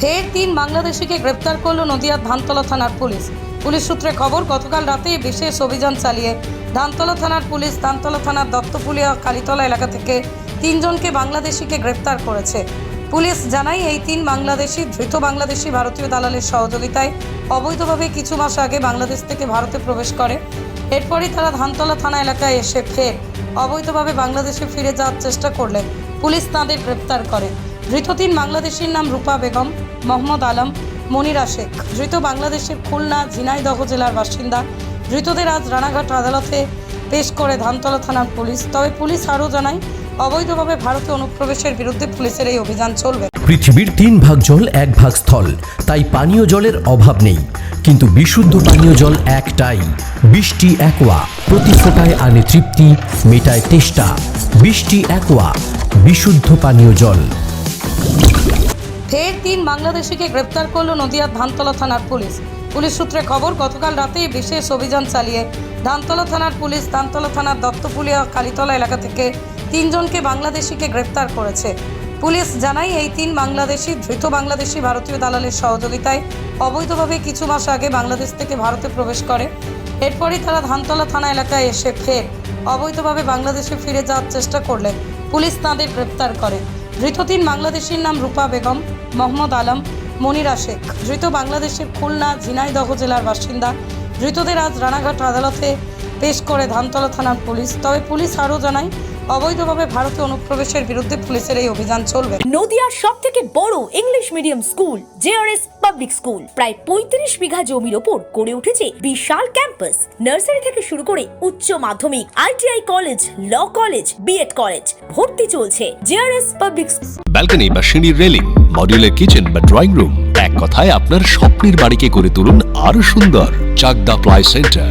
ফের তিন বাংলাদেশিকে গ্রেপ্তার করল নদিয়ার ধানতলা থানার পুলিশ। পুলিশ সূত্রে খবর, গতকাল রাতে বিশেষ অভিযান চালিয়ে ধানতলা থানার পুলিশ ধানতলা থানার দত্তপুলিয়া কালীতলা এলাকা থেকে তিনজনকে বাংলাদেশিকে গ্রেপ্তার করেছে। পুলিশ জানায়, এই তিন বাংলাদেশি, ধৃত বাংলাদেশি ভারতীয় দালালের সহযোগিতায় অবৈধভাবে কিছু মাস আগে বাংলাদেশ থেকে ভারতে প্রবেশ করে। এরপরই তারা ধানতলা থানা এলাকায় এসে ফের অবৈধভাবে বাংলাদেশে ফিরে যাওয়ার চেষ্টা করলে পুলিশ তাঁদের গ্রেপ্তার করে। ধৃত তিন বাংলাদেশির নাম রূপা বেগম, মোহাম্মদ আলম, মনিরা শেখ। ধৃত বাংলাদেশের খুলনা, ঝিনাইদহ জেলার বাসিন্দা। ধৃতদের আজ রানাঘাট আদালতে পেশ করে ধানতলা থানার পুলিশ। তবে পুলিশ আরও জানায়, অবৈধভাবে ভারতে অনুপ্রবেশের বিরুদ্ধে পুলিশের এই অভিযান চলবে। পৃথিবীর তিন ভাগ জল, এক ভাগ স্থল। তাই পানীয় জলের অভাব নেই। কিন্তু বিশুদ্ধ পানীয় জল একটাই। বৃষ্টি, একোয়া। প্রতি ফোটায় আনে তৃপ্তি, মেটায় তেষ্টা। বৃষ্টি, একোয়া। বিশুদ্ধ পানীয় জল। ফের তিন বাংলাদেশিকে গ্রেপ্তার করল নদিয়ার ধানতলা থানার পুলিশ। পুলিশ সূত্রে খবর, গতকাল রাতেই বিশেষ অভিযান চালিয়ে ধানতলা থানার পুলিশ ধানতলা থানার দত্তপুলিয়া কালীতলা এলাকা থেকে তিনজনকে বাংলাদেশিকে গ্রেপ্তার করেছে। পুলিশ জানায়, এই তিন বাংলাদেশি, ধৃত বাংলাদেশি ভারতীয় দালালের সহযোগিতায় অবৈধভাবে কিছু মাস আগে বাংলাদেশ থেকে ভারতে প্রবেশ করে। এরপরই তারা ধানতলা থানা এলাকায় এসে ফের অবৈধভাবে বাংলাদেশে ফিরে যাওয়ার চেষ্টা করলে পুলিশ তাঁদের গ্রেপ্তার করে। ধৃত তিন বাংলাদেশির নাম রূপা বেগম, মোহাম্মদ আলম, মনিরা শেখ। ধৃত বাংলাদেশের খুলনা ঝিনাইদহ জেলার বাসিন্দা। ধৃতদের আজ রানাঘাট আদালতে পেশ করে ধানতলা থানার পুলিশ। তবে পুলিশ আরও জানায় অবৈধভাবে ভারতে অনুপ্রবেশের বিরুদ্ধে পুলিশের এই অভিযান চলবে। নদিয়ার সব থেকে বড় English medium school JRS public school. প্রায় পঁয়ত্রিশ বিঘা জমির ওপর গড়ে উঠেছে বিশাল ক্যাম্পাস। নার্সারি থেকে শুরু করে উচ্চ মাধ্যমিক ITI college law college BEd college ভর্তি চলছে জেআরএস পাবলিক ব্যালকনি বা সিঁড়ির রেলিং মডিউলার কিচেন বা ড্রয়িং রুম। এক কথায় আপনার স্বপ্নের বাড়িকে করে তুলুন আরও সুন্দর। Chakdah ply centre.